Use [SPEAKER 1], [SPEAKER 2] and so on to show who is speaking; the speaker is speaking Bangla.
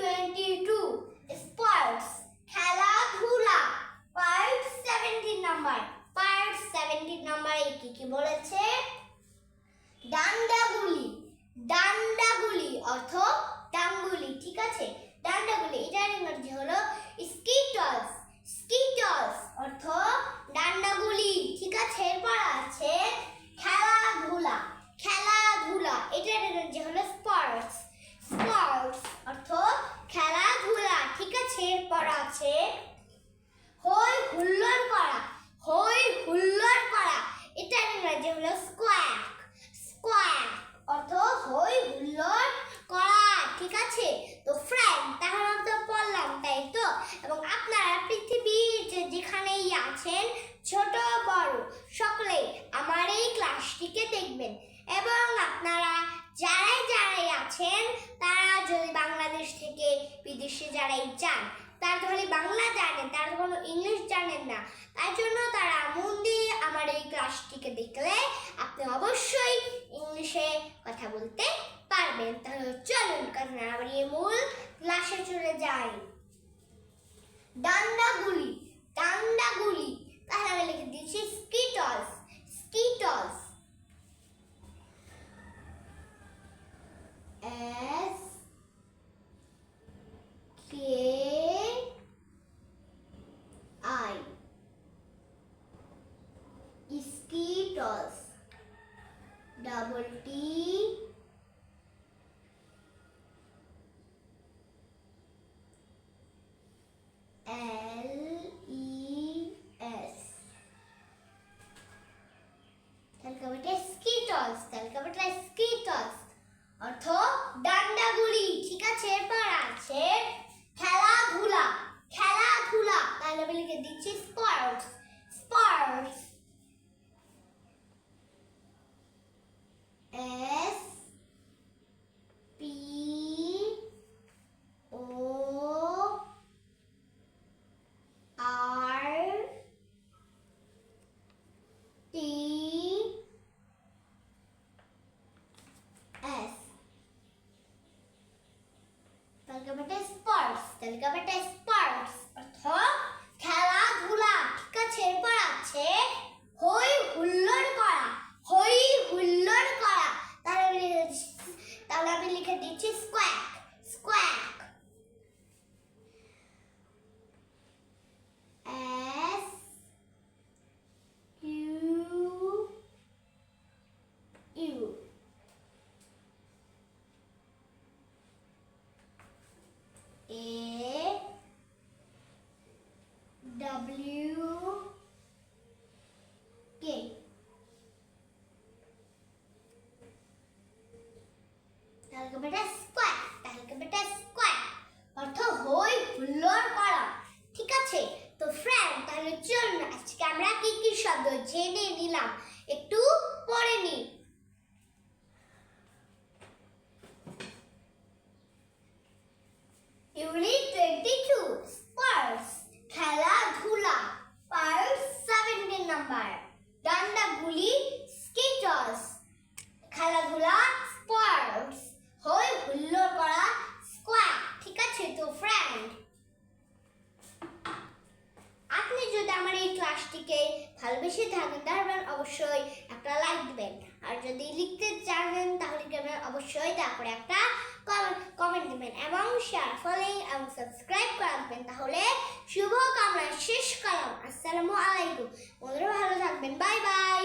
[SPEAKER 1] টোয়েন্টি টু খেলাধুলা. সেভেন্টিন নাম্বার সেভেন্টিন নাম্বারে বলেছে? অর্থ ঠিক আছে? ডান্ডাগুলি, এটার ইংরেজি হলো স্কিটলস স্কিটলস অর্থ ডান্ডাগুলি ঠিক আছে এরপর আছে খেলাধুলা খেলাধুলা এটার ইংরেজি হলো স্পোর্টস স্পোর্টস অর্থ খেলাধুলা ঠিক এরপর আছে। হই হুল্লোড় করা, হই হুল্লোড় করা। এটার ইংরেজি হলো স্কোয়াক স্কোয়াক অর্থ হই হুল্লোড় করা, ঠিক আছে? তো ফ্রেন্ড তাহলে তো পড়লাম তাই তো? এবং আপনারা পৃথিবীর যে যেখানেই আছেন, ছোট, বড় সকলেই আমার এই ক্লাসটিকে দেখবেন। এবং আপনারা যারাই যারাই আছেন, তারা যদি বাংলাদেশ থেকে বিদেশে যারাই যান তারা তাহলে বাংলা জানেন, তারা কোনো ইংলিশ জানেন না। তাই জন্য তারা মন দিয়ে আমার এই ক্লাসটিকে দেখলে আপনি অবশ্যই ইংলিশে কথা বলতে পারবেন। তাহলে চলুন, কথা না বাড়িয়ে মূল ক্লাসে চলে যাই। ডান্ডাগুলি ডান্ডাগুলি। তাহলে আমি লিখে দিচ্ছি স্কিটলস। Double T L E S. তালকাবাটা স্কিটলস তালকাবাটা স্কিটলস অর্থ ডান্ডাগুলি ঠিক আছে এরপর আছে খেলাধুলা খেলাধুলা তাহলে আমি লিখে দিচ্ছি sports sports S P O R T S তালিকাবাটা স্পোর্টস স্পোর্টস অর্থ খেলাধুলা। ঠিক আছে, এরপর আছে হই হুল্লোড় করা হই হুল্লোড় করা। তাহলে আমি তাহলে আমি লিখে দিচ্ছি squawk S U U A W K তাহলে বেটা স্কোয়ার তাহলে বেটা স্কোয়ার অর্থ হই হুল্লোড় করা ঠিক আছে তো ফ্রেন্ড তাহলে চলুন আজকে আমরা কি কি শব্দ জেনে নিলাম। একটু পরে নিই ইউনিট টোয়েন্টি টু স্পোর্টস খেলাধুলা পার্ট সেভেন্টিন নাম্বার ডান্ডাগুলি স্কিটলস খেলাধুলা স্পোর্টস হই হুল্লোড় করা স্কোয়াড ঠিক আছে তো ফ্রেন্ড আপনি যদি আমার এই ক্লাসটিকে থাকেন তাহলে অবশ্যই একটা লাইক দিবেন। আর যদি লিখতে জানেন তাহলে কেমন অবশ্যই তারপরে একটা কমেন্ট দিবেন এবং শেয়ার ফলোইং এবং সাবস্ক্রাইব করে দেবেন তাহলে শুভ কামনা শেষ কালাম। আসসালামু আলাইকুম। বন্ধুরা ভালো থাকবেন। Bye bye